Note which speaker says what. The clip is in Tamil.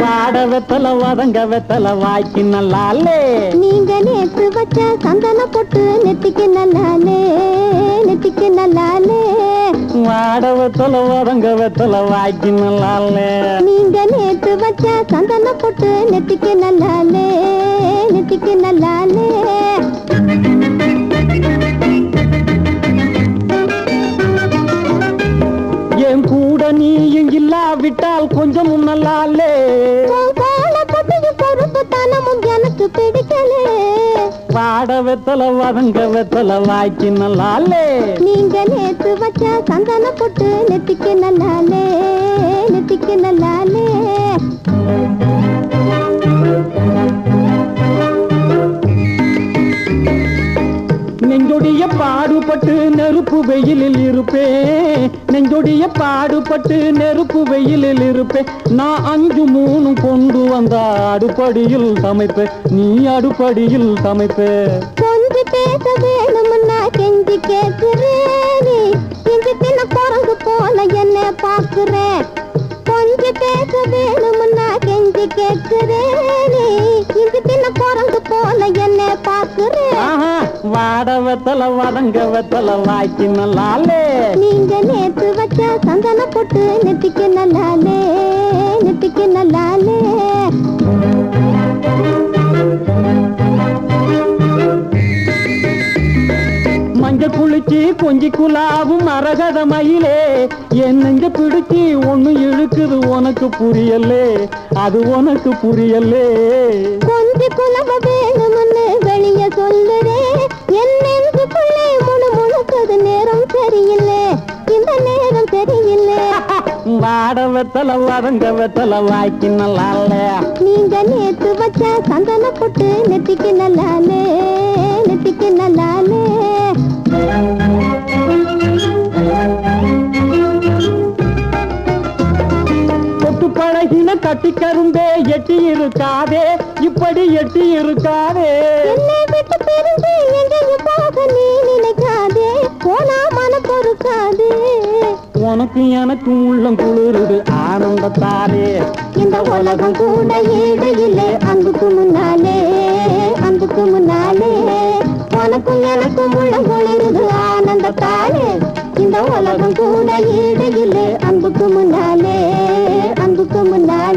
Speaker 1: வாட வெத்தல வதங்க வெத்தல வாய்க்கு நல்லாலே.
Speaker 2: நீங்க நேத்து வச்ச சந்தன பொட்டு நெத்திக்கு நல்லாலே நெத்திக்கு நல்லாலே.
Speaker 1: வாட வெத்தல வதங்க வெத்தல வாய்க்கு நல்லாலே.
Speaker 2: நீங்க நேத்து வச்ச சந்தன பொட்டு நெத்திக்கு நல்லாலே நெத்திக்கு நல்லாலே.
Speaker 1: கூட நீயும் இல்லாவிட்டால் கொஞ்சம் நல்லாலே.
Speaker 2: எனக்கு பிடிக்கலே
Speaker 1: வாட வெத்தல வதங்க வெத்தல வாய்க்கு நல்லாலே.
Speaker 2: நீங்க நேத்து வச்ச சந்தன பொட்டு நெத்திக்கு நல்லாலே.
Speaker 1: பாடுபட்டு நெருப்பு வெயிலில் இருப்பேன். நெஞ்சொடிய பாடுபட்டு நெருப்பு வெயிலில் இருப்பேன். நான் அஞ்சு மூணு கொண்டு வந்த அடுப்படியில் சமைப்ப நீ அடுப்படியில் சமைப்பே.
Speaker 2: கொஞ்சம் பேச வேணும்னா கெஞ்சி கேட்கிறேனே.
Speaker 1: வாட வெத்தல வதங்க வெத்தல வாய்க்கு நல்லாலே
Speaker 2: நீங்க நேத்து வச்ச சந்தன பொட்டு நெத்திக்கு நல்லாலே நெத்திக்கு நல்லாலே
Speaker 1: மஞ்ச குளிச்சு கொஞ்சி குலாவும் மரகத மயிலே. என் நெஞ்ச பிடிச்சி ஒண்ணு இழுக்குது உனக்கு புரியலே. அது உனக்கு புரியலே.
Speaker 2: கொஞ்சி குலவ
Speaker 1: வாட வெத்தல வதங்க வெத்தல வாய்க்கு நல்லாலே
Speaker 2: நீங்க நேத்து வச்ச சந்தன பொட்டு நெத்திக்கு நல்லாலே நெத்திக்கு நல்லாலே.
Speaker 1: தொட்டு பழகின கட்டி கரும்பே எட்டி இருக்காதே இப்படி எட்டி இருக்காதே
Speaker 2: என்னை விட்டு பிரிஞ்சு எங்கேயும் போக நீ நினைக்காதே. போனா
Speaker 1: எனக்கு உள்ளம் குளிருது ஆனந்தத்தாலே.
Speaker 2: இந்த உலகம் கூட ஈடு இல்லை அன்புக்கு முன்னாலே அன்புக்கு முன்னாலே. உனக்கும் எனக்கும் உள்ள ஒளிருது ஆனந்தத்தாலே. இந்த உலகம் கூட ஈடு இல்லை அன்புக்கு முன்னாலே அன்புக்கு முன்னாலே.